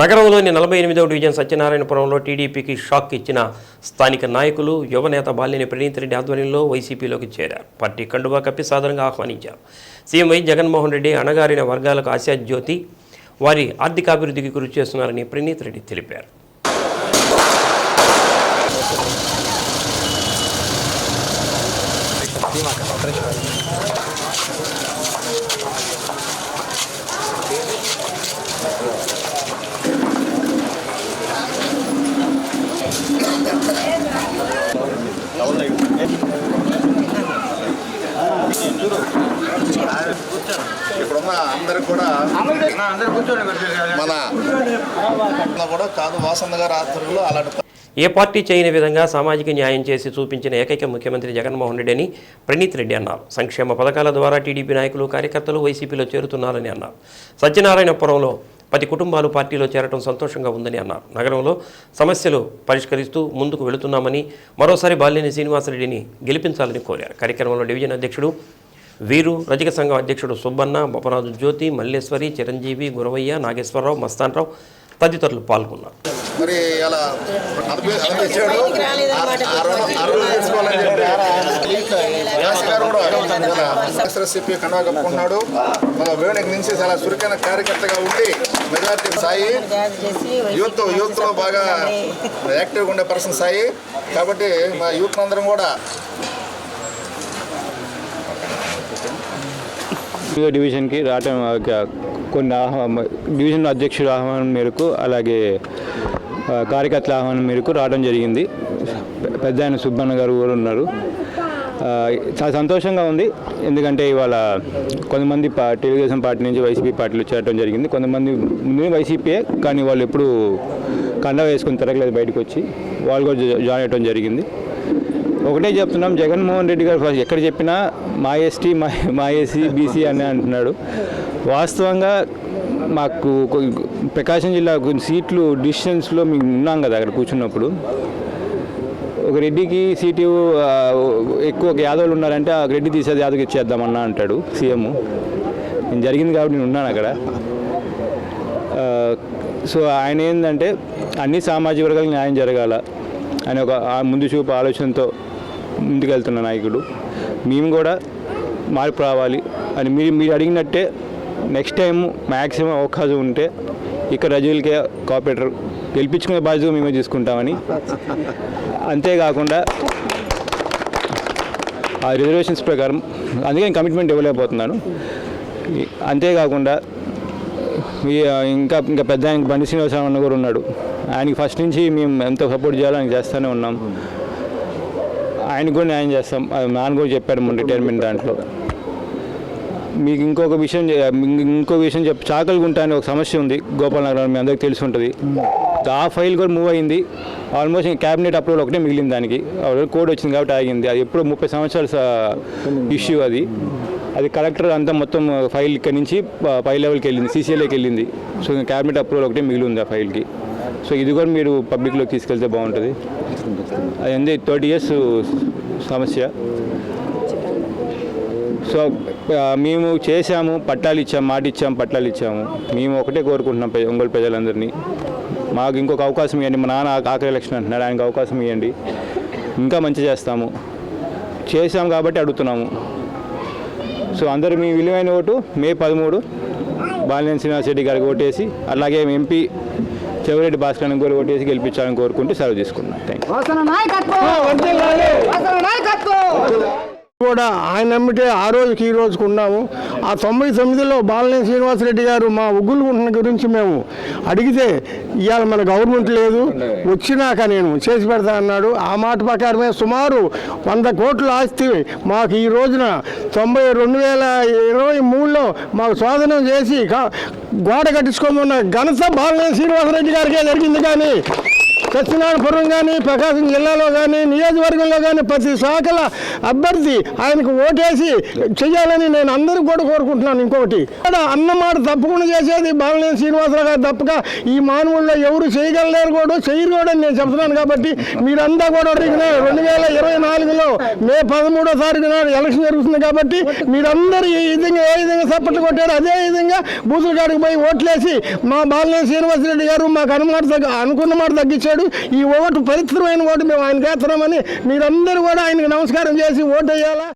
నగరంలోని నలభై ఎనిమిదవ డివిజన్ సత్యనారాయణపురంలో టీడీపీకి షాక్ ఇచ్చిన స్థానిక నాయకులు యువనేత బాలిని ప్రణీత్ రెడ్డి ఆధ్వర్యంలో వైసీపీలోకి చేరారు. పార్టీ కండువా కప్పి సాధారణంగా ఆహ్వానించారు. సీఎం వై జగన్మోహన్ రెడ్డి అణగారిన వర్గాలకు ఆశాజ్యోతి వారి ఆర్థికాభివృద్ధికి కృషి చేస్తున్నారని ప్రణీత్ రెడ్డి తెలిపారు. ఇప్పుడున్న అందరికి కూడా మన కూడా కాదు ఆధ్వర్యంలో అలాంటి ఏ పార్టీ చేయని విధంగా సామాజిక న్యాయం చేసి చూపించిన ఏకైక ముఖ్యమంత్రి జగన్మోహన్ రెడ్డి అని ప్రణీత్ రెడ్డి అన్నారు. సంక్షేమ పథకాల ద్వారా టీడీపీ నాయకులు కార్యకర్తలు వైసీపీలో చేరుతున్నారని అన్నారు. సత్యనారాయణపురంలో పది కుటుంబాలు పార్టీలో చేరటం సంతోషంగా ఉందని అన్నారు. నగరంలో సమస్యలు పరిష్కరిస్తూ ముందుకు వెళుతున్నామని మరోసారి బాలినేని శ్రీనివాసరెడ్డిని గెలిపించాలని కోరారు. కార్యక్రమంలో డివిజన్ అధ్యక్షుడు వీరు రజక సంఘం అధ్యక్షుడు సుబ్బన్న బొపరాజు జ్యోతి మల్లేశ్వరి చిరంజీవి గురవయ్య నాగేశ్వరరావు మస్తానరావు తదితరులు పాల్గొన్నారు. మరి అలా కూడా మన వేణుకి నుంచి చాలా చురుకైన కార్యకర్తగా ఉండి మెజార్టీ సాయి యూత్ యూత్లో బాగా యాక్టివ్గా ఉండే పర్సన్ సాయి. కాబట్టి మా యూత్ అందరం కూడా డివిజన్కి రావటం కొన్ని ఆహ్వానం డివిజన్ అధ్యక్షుడు ఆహ్వానం మేరకు అలాగే కార్యకర్తల ఆహ్వానం మేరకు రావడం జరిగింది. పెద్ద ఆయన సుబ్బన్న గారు కూడా ఉన్నారు. చాలా సంతోషంగా ఉంది. ఎందుకంటే ఇవాళ కొంతమంది పా తెలుగుదేశం పార్టీ నుంచి వైసీపీ పార్టీలు చేరడం జరిగింది. కొంతమంది ముందు వైసీపీయే కానీ వాళ్ళు ఎప్పుడు కండ వేసుకుని తిరగలేదు బయటకు వచ్చి వాళ్ళు కూడా జా- జాయిన్ అవ్వడం జరిగింది. ఒకటే చెప్తున్నాం జగన్మోహన్ రెడ్డి గారు ఫస్ట్ ఎక్కడ చెప్పినా మా ఎస్టీ మా మా ఎస్సీ బీసీ అని అంటున్నాడు. వాస్తవంగా మాకు ప్రకాశం జిల్లా కొన్ని సీట్లు డిస్టెన్స్లో మేము ఉన్నాం కదా అక్కడ కూర్చున్నప్పుడు. ఒక రెడ్డికి సీటు ఎక్కువ ఒక యాదవులు ఉన్నారంటే ఆ రెడ్డి తీసేది యాదవ్కి ఇచ్చేద్దామన్నా అంటాడు సీఎం. నేను జరిగింది కాబట్టి నేను ఉన్నాను అక్కడ. సో ఆయన ఏంటంటే అన్ని సామాజిక వర్గాలకు న్యాయం జరగాల. అని ఒక ముందు చూపు ఆలోచనతో ముందుకెళ్తున్న నాయకుడు. మేము కూడా మార్పు రావాలి అని మీరు మీరు అడిగినట్టే నెక్స్ట్ టైం మ్యాక్సిమం అవకాశం ఉంటే ఇక్కడ రజులకే కోఆపరేటర్ గెలిపించుకునే బాధ్యత మేమే తీసుకుంటామని. అంతేకాకుండా ఆ రిజర్వేషన్స్ ప్రకారం అందుకే కమిట్మెంట్ ఇవ్వలేకపోతున్నాను. అంతేకాకుండా ఇంకా ఇంకా పెద్ద బండి శ్రీనివాసరావు అన్న కూడా ఉన్నాడు. ఆయనకి ఫస్ట్ నుంచి మేము ఎంతో సపోర్ట్ చేయాలని చేస్తూనే ఉన్నాం. ఆయనకు కూడా న్యాయం చేస్తాం. నాన్న కూడా చెప్పాడు మన రిటైర్మెంట్ దాంట్లో. మీకు ఇంకొక విషయం ఇంకొక ఇంకో విషయం చెప్ చాకలిగుంట అనే ఒక సమస్య ఉంది. గోపాలనగరం మీ అందరికి తెలిసి ఉంటుంది. ఆ ఫైల్ కూడా మూవ్ అయింది. ఆల్మోస్ట్ క్యాబినెట్ అప్రూవల్ ఒకటే మిగిలింది దానికి. కోడ్ వచ్చింది కాబట్టి ఆగింది. అది ఎప్పుడు ముప్పై సంవత్సరాల ఇష్యూ అది. అది కలెక్టర్ అంతా మొత్తం ఫైల్ ఇక్కడ నుంచి పై లెవెల్కి వెళ్ళింది సీసీఎల్ఏకి వెళ్ళింది. సో క్యాబినెట్ అప్రూవల్ ఒకటే మిగిలి ఉంది ఆ ఫైల్కి సో ఇది కూడా మీరు పబ్లిక్లోకి తీసుకెళ్తే బాగుంటుంది. అది థర్టీ ఇయర్స్ సమస్య. సో మేము చేశాము పట్టాలు ఇచ్చాము మాట ఇచ్చాము పట్టాలు ఇచ్చాము. మేము ఒకటే కోరుకుంటున్నాం ఒంగోలు ప్రజలందరినీ. మాకు ఇంకొక అవకాశం ఇవ్వండి. మా నాన్న ఆఖరి ఎలక్షన్ అంటున్నాడు. ఆయనకు అవకాశం ఇవ్వండి. ఇంకా మంచి చేస్తాము. చేసాము కాబట్టి అడుగుతున్నాము. సో అందరూ మీ విలువైన ఓటు మే పదమూడు. బాలినేని శ్రీనివాసరెడ్డి గారికి ఓటేసి అలాగే ఎంపీ చెవిరెడ్డి భాస్కర్ కూడా ఓటేసి గెలిపించాలని కోరుకుంటూ సెలవు తీసుకున్నాం. థ్యాంక్ యూ కూడా ఆయన నమ్మితే ఆ రోజుకి ఈ రోజుకు ఉన్నాము. ఆ తొంభై తొమ్మిదిలో బాలనేని శ్రీనివాసరెడ్డి గారు మా ఉగ్గులుగుంటున్న గురించి మేము అడిగితే ఇవాళ మన గవర్నమెంట్ లేదు వచ్చినాక నేను చేసి పెడతా అన్నాడు. ఆ మాట ప్రకారమే సుమారు వంద కోట్ల ఆస్తి మాకు ఈ రోజున తొంభై రెండు వేల ఇరవై మూడులో మాకు శోధనం చేసి గోడ కట్టించుకోమన్న ఘనత బాలనేని శ్రీనివాసరెడ్డి గారికే జరిగింది కానీ సత్యనారాయణపురం కానీ ప్రకాశం జిల్లాలో కానీ నియోజకవర్గంలో కానీ ప్రతి శాఖల అభ్యర్థి ఆయనకు ఓటేసి చేయాలని నేను అందరూ కూడా కోరుకుంటున్నాను. ఇంకొకటి ఇక్కడ అన్నమాట తప్పకుండా చేసేది బాలనేని శ్రీనివాసరావు గారు తప్పక ఈ మానవుల్లో ఎవరు చేయగలలేరు కూడా చేయరు కూడా అని నేను చెప్తున్నాను కాబట్టి మీరంతా కూడా అడిగిన రెండు వేల ఇరవై నాలుగులో మే పదమూడో తారీఖు నాడు ఎలక్షన్ జరుగుతుంది కాబట్టి మీరందరూ ఈ విధంగా ఏ విధంగా సపోర్ట్ కొట్టారు అదే విధంగా బూతుల కాడికి పోయి ఓట్లేసి మా బాలనేని శ్రీనివాసరెడ్డి గారు మాకు అనుమాట తగ్గ అనుకున్న మాట తగ్గించాడు. ఈ ఓటు పవిత్రమైన ఓటు మేము ఆయనకి వేస్తున్నామని మీరందరూ కూడా ఆయనకు నమస్కారం చేసి ఓటు వేయాలా?